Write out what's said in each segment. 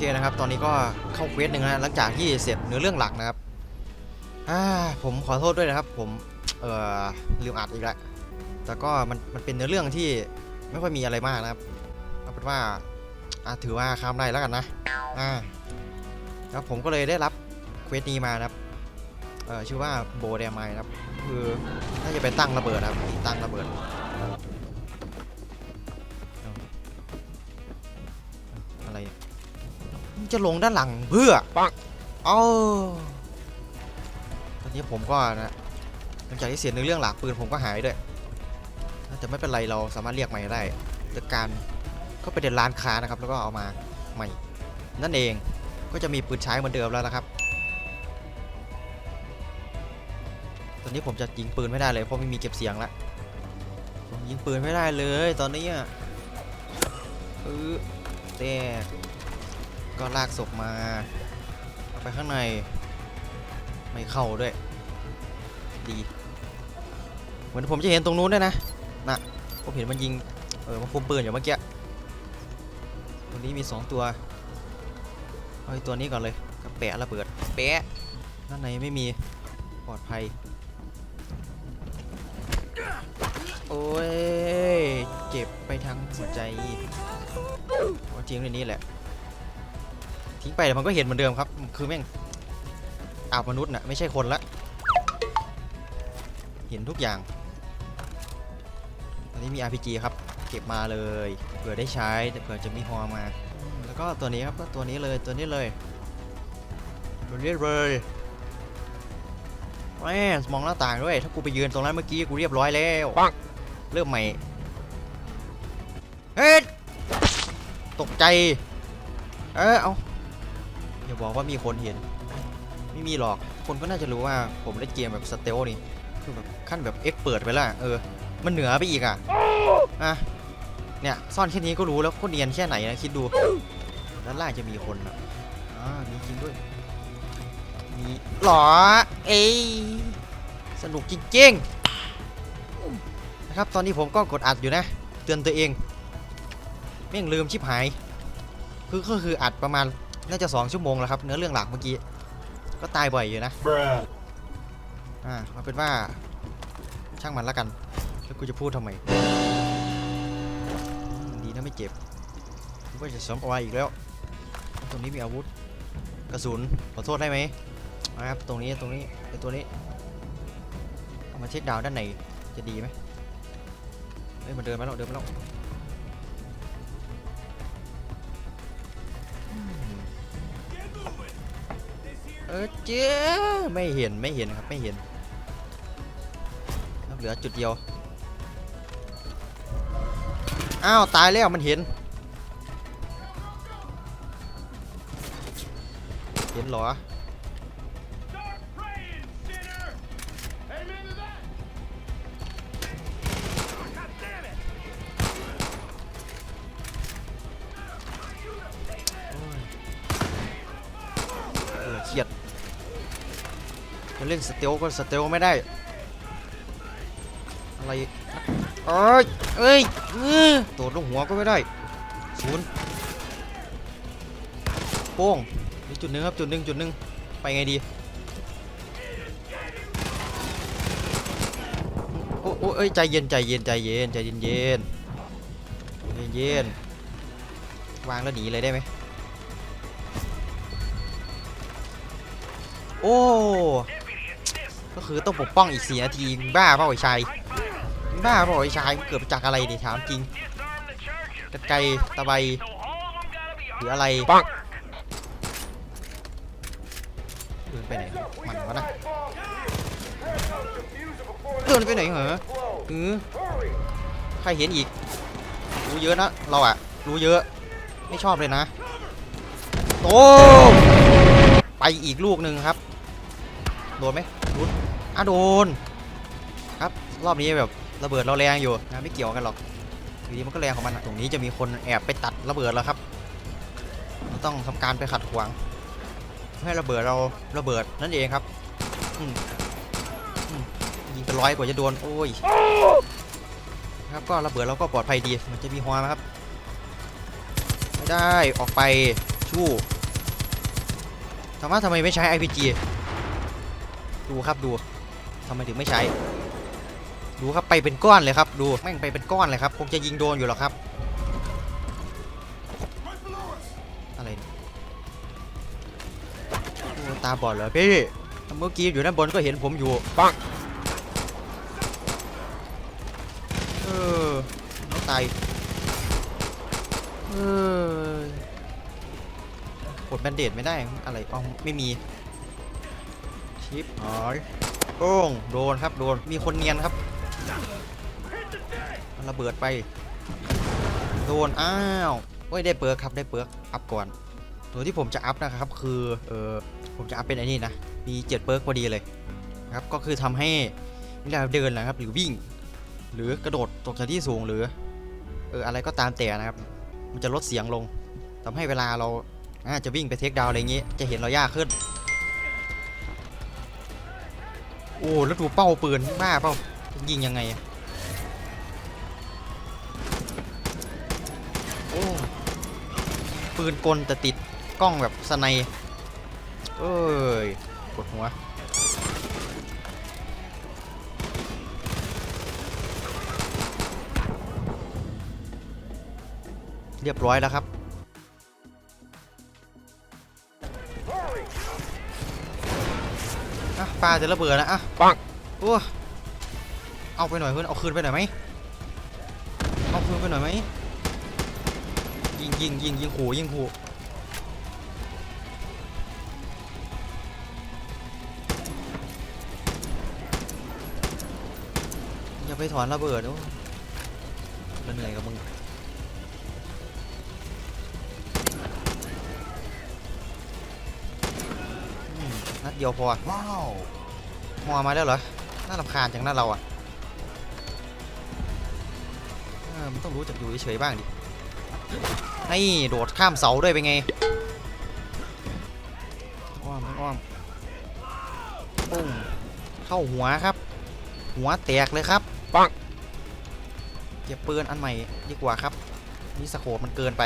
เคนะครับ ตอนนี้ก็เข้าเควสหนึ่งนะหลังจากที่เสร็จเนื้อเรื่องหลักนะครับอ่าผมขอโทษด้วยนะครับ ผมเอ่อลืมอัดอีกแล้วแต่ก็มันมันเป็นเนื้อเรื่องที่ไม่ค่อยมีอะไรมากนะครับเอาเป็นว่าอะถือว่าข้ามได้แล้วกันนะอ่าแล้วผมก็เลยได้รับเควสนี้มานะครับเอ่อชื่อว่าโบเดมายนะครับ คือน่าจะเป็นตั้งระเบิดนะครับตั้งระเบิด จะลงด้านหลังเพื่อปังเอาตอนนี้ผมก็นะหลังจากที่เสียในเรื่องหลักปืนผมก็หายด้วยแต่ไม่เป็นไรเราสามารถเรียกใหม่ได้จากการก็ไปเดินร้านค้านะครับ แล้วก็เอามาใหม่ นั่นเองก็จะมีปืนใช้เหมือนเดิมแล้วนะครับ ตอนนี้ผมจะยิงปืนไม่ได้เลยเพราะไม่มีเก็บเสียงละผมยิงปืนไม่ได้เลย ตอนนี้อะเออแต่ก็ ก็ลากศพมาเอาไปข้างใน ไม่เข้าด้วย ดี เหมือนผมจะเห็นตรงนู้นด้วยนะน่ะผมเห็นมันยิง เออมันคุมปืนอยู่เมื่อกี้ตัวนี้มี 2 ตัวเอาไอ้ตัวนี้ก่อนเลยก็แปะระเบิดแปะด้านในไม่มีปลอดภัย โอ้ย เจ็บไปทั้งหัวใจเอาทิ้งในนี้แหละ ทิ้งไปแต่มันก็เห็นเหมือนเดิมครับ คือแม่งอาบมนุษย์น่ะไม่ใช่คนละ เห็นทุกอย่าง ตอนนี้มี RPG ครับ เก็บมาเลยเผื่อได้ใช้แต่เผื่อจะมีฮอมา แล้วก็ตัวนี้ครับก็ตัวนี้เลยตัวนี้เลยตัวนี้เลยแม่มองหน้าต่างด้วย ถ้ากูไปยืนตรงนั้นเมื่อกี้กูเรียบร้อยแล้วปังเริ่มใหม่เฮ้ยตกใจ เออเอาอย่า บอกว่ามีคนเห็น ไม่มีหรอก คนก็น่าจะรู้ว่าผมเล่นเกมแบบสเตลนี่ คือแบบขั้นแบบเอ็กเปิดไปแล้วอะเออ มันเหนือไปอีกอะ อะ เนี่ย ซ่อนแค่นี้ก็รู้แล้วก็เนียนแค่ไหนนะคิดดู ด้านล่างจะมีคนอะอ่ามีจริงด้วย มีหรอ เอ้ยสนุกจริงๆนะครับ ตอนนี้ผมก็กดอัดอยู่นะ เตือนตัวเองแม่ลืมชิบหาย คือก็คืออัดประมาณ น่าจะ 2 ชั่วโมงแล้วครับเนื้อเรื่องหลักเมื่อกี้ ก็ตายบ่อยอยู่นะ Bruh. อ่าเอาเป็นว่าช่างมันละกัน แล้วกูจะพูดทำไม ดีนะไม่เจ็บกูก็จะซ้อมเอาไว้อีกแล้ว ตรงนี้มีอาวุธ กระสุน ขอโทษได้ไหมนะครับ ตรงนี้ ตรงนี้ไอตัวนี้ เอามาเช็คดาวน์ด้านในจะดีไหมเฮ้ย มันเดินมาแล้ว เดินมาแล้ว อเจ๊ไม่เห็นไม่เห็นครับไม่เห็นเหลือจุดเดียวอ้าวตายแล้วมันเห็น เห็นเหรอ เล่นสเตลก็สเตลไม่ได้ อะไรเอ้ยเอ้ยเออโดดลงหัวก็ไม่ได้ศูนย์โป้งมีจุดหนึ่งครับจุดหนึ่งจุดหนึ่งไปไงดีโอ้โอ้ยใจเย็นใจเย็นใจเย็นใจเย็นเย็นเย็นวางแล้วหนีเลยได้ไหมโอ้ ก็คือต้องปกป้องอีกสี่นาทีมึงบ้าเปล่าไอ้ชายมึงบ้าเปล่าไอ้ชายมึงเกิดมาจากอะไรเนี่ยถามจริงกระไกรตะไบหรืออะไรปังเดินไปไหนมันวะนะเดินไปไหนเหรอเออใครเห็นอีก รู้เยอะนะเราอะรู้เยอะ ไม่ชอบเลยนะโตไปอีกลูกหนึ่งครับโดนไหมรุด อะโดน ครับ รอบนี้แบบระเบิดเราแรงอยู่นะไม่เกี่ยวกันหรอกทีนี้มันก็แรงของมันตรงนี้จะมีคนแอบไปตัดระเบิดแล้วครับเราต้องทำการไปขัดขวางเพื่อให้ระเบิดเราระเบิดนั่นเองครับยิงเป็นร้อยกว่าจะโดนโอ้ยครับก็ระเบิดเราก็ปลอดภัยดีมันจะมีฮอนะครับไม่ได้ออกไปชู่ถามว่าทำไมไม่ใช้ RPG ดูครับดู ทำไมถึงไม่ใช้ ดูครับไปเป็นก้อนเลยครับ ดูแม่งไปเป็นก้อนเลยครับคงจะยิงโดนอยู่หรอกครับ อะไรเนี่ยโอ้ตาบอดเหรอพี่เมื่อกี้อยู่ด้านบนก็เห็นผมอยู่ปังเออไม่ตายเออกดแบนเดดไม่ได้อะไรอ๋อไม่มีชิปหาย โป้งโดนครับโดนมีคนเนียนครับมันระเบิดไป โดนอ้าวเฮ้ยได้เปิร์กครับได้เปิร์กอัพก่อนตัวที่ผมจะอัพนะครับคือเออผมจะอัพเป็นไอ้นี่นะมีเจ็ดเปิร์กพอดีเลยนะครับก็คือทำให้เวลาเดินนะครับหรือวิ่ง หรือกระโดดตกจากที่สูงหรือเอออะไรก็ตามแต่นะครับ มันจะลดเสียงลงทำให้เวลาเราอาจะวิ่งไปเทคดาวอะไรอย่างงี้ จะเห็นเรายากขึ้น โอ้แล้วดูเป้าปืนบ้าเป้ายิงยังไงโอ้ปืนกลแต่ติดกล้องแบบสไนเอ้ยปวดหัวเรียบร้อยแล้วครับ ปลาจะระเบิดนะอะปังโอ้เอาไปหน่อยเพื่อนเอาคืนไปหน่อยไหมเอาคืนไปหน่อยไหมยิงยิงยิงยิงขู่ยิงขู่อย่าไปถอนระเบิดโอ้เราเหนื่อยกับมึง เดียวพอ Wow. หัวมาแล้วเหรอ น่ารำคาญจังหน้าเราอะเออมันต้องรู้จักอยู่เฉยๆบ้างดินี่โดดข้ามเสาด้วยเป็นไง อ้อมอ้อมปุ้งเข้าหัวครับ หัวแตกเลยครับ ปังเก็บปืนอันใหม่ดีกว่าครับ นี่สโคปมันเกินไป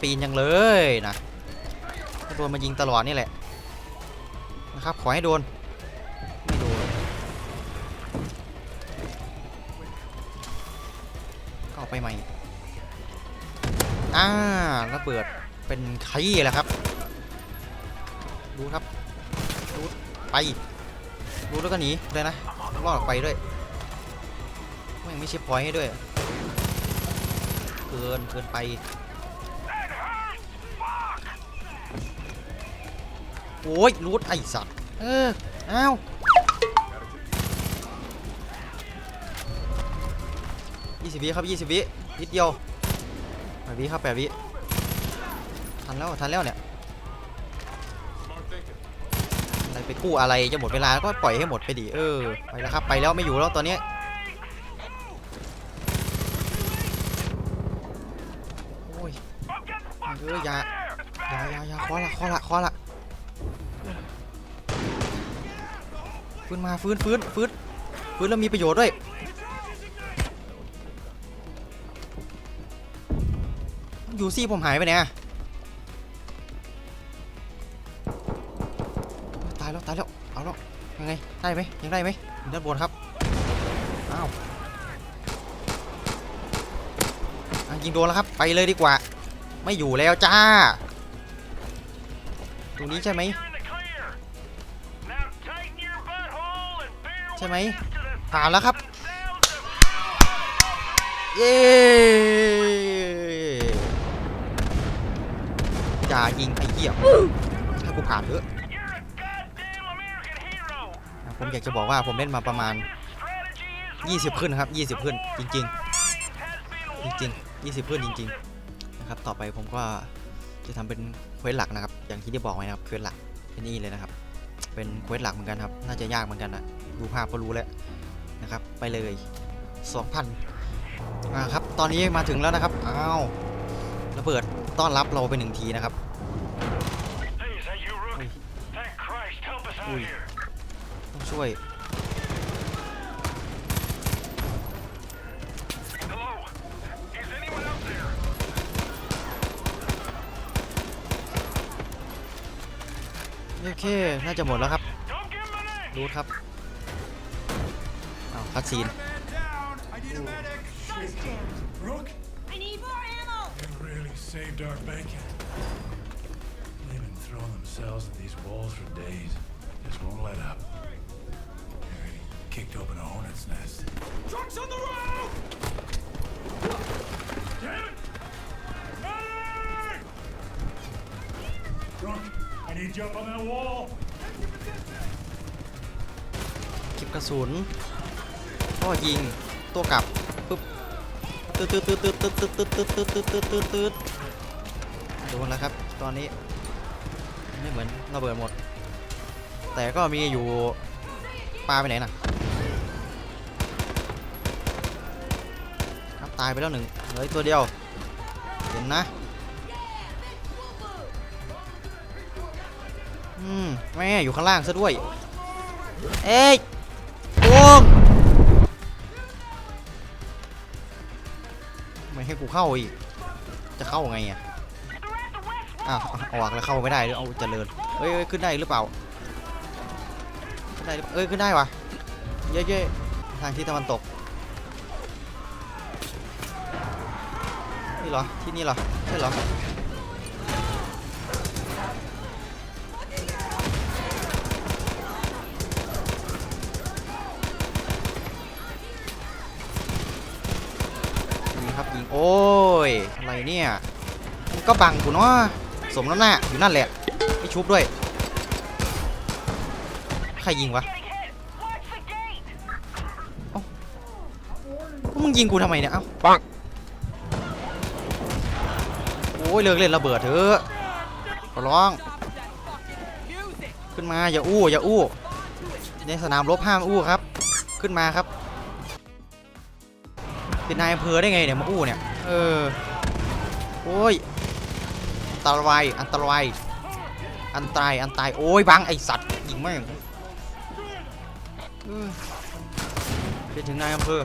ปีนยังเลยนะโดนมายิงตลอดนี่แหละนะครับขอให้โดนไม่โดนก็เอาไปใหม่อ่าระเบิดเป็นขี้แหละครับดูครับดูไปดูแล้วก็หนีเลยนะรอดออกไปด้วยแม่งไม่ใช่พอยให้ด้วยเกินเกินไป โอ้ยรูดไอสัตว์ เออ อ้าวยี่สิบวิครับยี่สิบวินิดเดียวแปดวิครับแปดวิทันแล้วทันแล้วเนี่ยอะไรไปกู้อะไรจะหมดเวลาก็ปล่อยให้หมดไปดิเออไปแล้วครับไปแล้วไม่อยู่แล้วตอนนี้โอ้ยเอออยา ยายายาคอละคอละคอละ ฟื้นมาฟื้นฟื้นฟื้นฟื้นแล้วมีประโยชน์ด้วยอยู่ซี่ผมหายไปไหนอะตายแล้วตายแล้วเอาแล้วยังไงได้ไหมยังได้ไหมยอด้านบนครับอ้าวยิงโดนแล้วครับไปเลยดีกว่า ไม่อยู่แล้วจ้า ตรงนี้ใช่ไหม ใช่ไหมผ่านแล้วครับ เย้อย่ายิงไอ้เหี้ยให้กูผ่านเถอะอะผมอยากจะบอกว่าผมเล่นมาประมาณ 20 ขึ้นครับ 20 ขึ้น จริง ๆ จริงๆ 20 ขึ้นจริง ๆ นะครับ ต่อไปผมก็จะทำเป็นเควสหลักนะครับ อย่างที่ได้บอกไว้นะครับเควสหลักเป็นนี่เลยนะครับ เป็นเควสหลักเหมือนกันครับ น่าจะยากเหมือนกันนะ ดูภาพก็รู้แล้วนะครับ ไปเลย2,000อ่าครับ ตอนนี้มาถึงแล้วนะครับ อ้าวระเบิดต้อนรับเราไปหนึ่งทีนะครับอุ้ยต้องช่วยโอเค น่าจะหมดแล้วครับ รูทครับ คัดซีนเก็บกระสุน ก็ยิงตัวกลับปึ๊บตืดตืดตืดตืดตืดตืดตืดตืดตืดตืดตืดตืดโดนแล้วครับ ตอนนี้ไม่เหมือนระเบิดหมด แต่ก็มีอยู่ปลาไปไหนน่ะครับตายไปแล้วหนึ่งเหลือตัวเดียวเห็นนะอืมแม่อยู่ข้างล่างซะด้วย เอ้ย เข้าอีก จะเข้าไงอะอ้าวออกแล้วเข้าไม่ได้เอาเจริญเฮ้ยขึ้นได้หรือเปล่าขึ้นได้หรือเอ้ยขึ้นได้วะเย้ยๆทางที่ตะวันตกนี่เหรอที่นี่เหรอใช่เหรอ โอ้ย อะไรเนี่ยมันก็บังกูเนาะสมน้ำหน้าอยู่นั่นแหละ ไม่ชุบด้วย ใครยิงวะเอ้าพวกมึงยิงกูทำไมเนี่ย เอ้าปังโอ้ยเลิกเล่นระเบิดเถอะขอร้อง ขึ้นมาอย่าอู้อย่าอู้ ในสนามรบห้ามอู้ครับ ขึ้นมาครับเป็ นายอำเภอได้ไงเนี่ยมาอู้เนี่ย เออ โอ้ย อันตราย อันตราย อันตราย อันตราย โอ้ยบังไอสัตว์ยิงแม่งเออเป็นถึงนายอำเภอ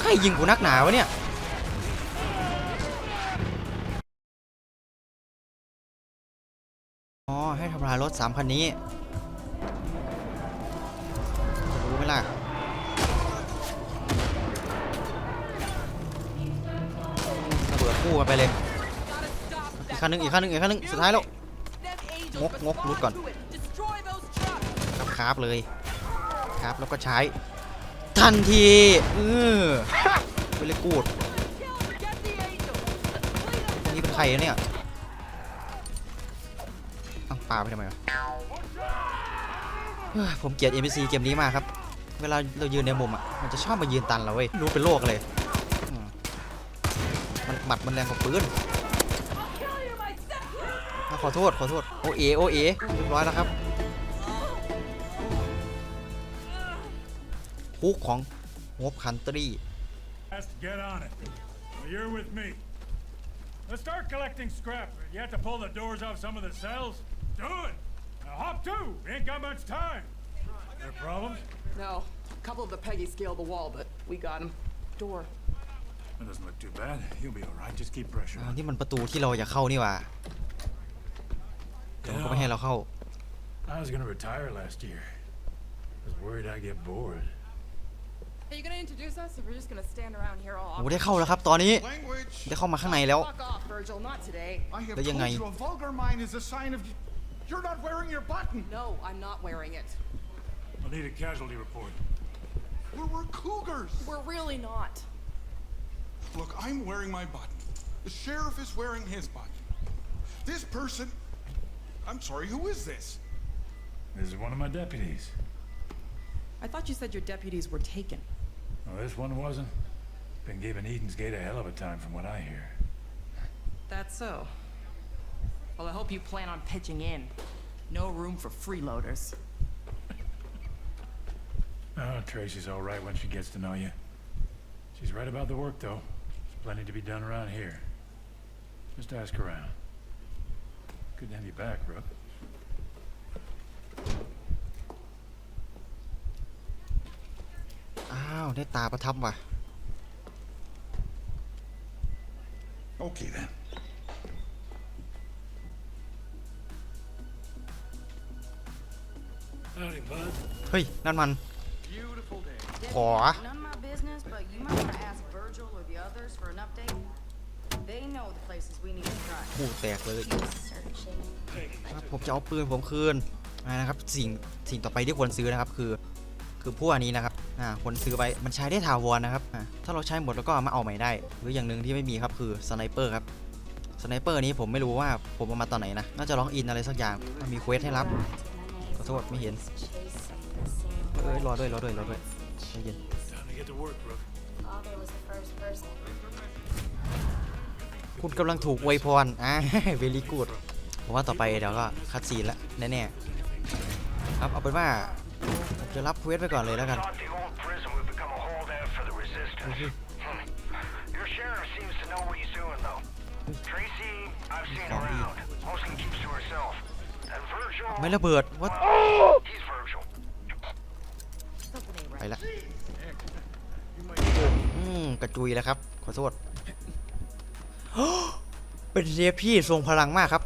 ใครยิงกูนักหนาวะเนี่ยอ๋อให้ทำลายรถสามคันนี้ กันไปเลยอีกขั้นหนึ่งอีกขั้นหนึ่งอีกขั้นหนึ่งสุดท้ายแล้วงกงกรุดก่อนครับครับเลยครับแล้วก็ใช้ ทันทีเออไปเลยกูดนี่เป็นใครเนี่ยเอ้าปาไปทำไมวะผมเกลียด NPC เกมนี้มากครับ เวลาเรายืนในมุมอะ มันจะชอบมายืนตันเราเว้ย รู้เป็นโรคเลย หมัดมันแรงกว่าปืนอะขอโทษขอโทษโอเอโอเอเรียบร้อยแล้วครับคุกของงบคันตรี Has to get on it. Well, you're with me. Let's start collecting scrap. You have to pull the doors off some of the cells. Do it. Now hop too. We ain't got much time. There problems? No. A couple of the Peggy scaled the wall, but we got him. Door. That doesn't look too bad. You'll be all right. Just keep pressure อ่า on. นี่มันประตูที่เราอยากเข้านี่หว่าแต่มันก็ไม่ให้เราเข้า I was gonna retire last year. Was worried I'd get bored. Are you gonna introduce us, or we're just gonna stand around here all โอ้ได้เข้าแล้วครับ ตอนนี้ Language. ได้เข้ามาข้างในแล้ว Fuck off, Virgil. Not today. I have Là told ยังไง? you a vulgar mind is a sign of you're not wearing your button. No, I'm not wearing it. I'll need a casualty report. We're, we're cougars. We're really not. Look, I'm wearing my button. The sheriff is wearing his button. This person. I'm sorry. Who is this? This is one of my deputies. I thought you said your deputies were taken. Well, this one wasn't. Been giving Eden's Gate a hell of a time from what I hear. That's so. Well, I hope you plan on pitching in. No room for freeloaders. Oh, Tracy's all right when she gets to know you. She's right about the work, though. plenty to be done around here. Just ask around. Good to have you back, Brooke. Good อ้าว ได้ตาประทับว่ะ Okay then. Howdy, bud. เฮ้ย นั่นมัน ขอ None Virgil or the others for an update. They know the places we need to try. ผู้แตกเลย Searching. ครับผมจะเอาปืนผมคืนอ่านะครับสิ่งสิ่งต่อไปที่ควรซื้อนะครับคือ คือพวกนี้นะครับอ่าควรซื้อไว้มันใช้ได้ถาวรนะครับอ่าถ้าเราใช้หมดแล้วก็เอามาเอาใหม่ได้ หรืออย่างหนึ่งที่ไม่มีครับคือสไนเปอร์ครับสไนเปอร์นี้ผมไม่รู้ว่าผมเอามาตอนไหนนะน่าจะล็อกอินอะไรสักอย่างมันมีเควสให้รับ ขอโทษไม่เห็น เอ้ยรอด้วยรอด้วยรอด้วยใจเย็น Time to get to work, bro. Father was the first person. คุณกำลังถูกอวยพรอ่าเวลีกูดผมว่าต่อไปเดี๋ยวก็คัดซีนละแน่ๆครับเอาเป็นว่าผมจะรับเควสไปก่อนเลยแล้วกัน Thought the old prison would become a holdout for the resistance. Hmm. Your sheriff seems to know what he's doing, though. Tracy, I've seen around. Mostly keeps to herself. And Virgil, ไม่ระเบิดว่า he's Virgil. Something ain't ไป right. ละอื มกระจุยแล้วครับ ขอโทษ เป็นเซฟที่ทรงพลังมากครับ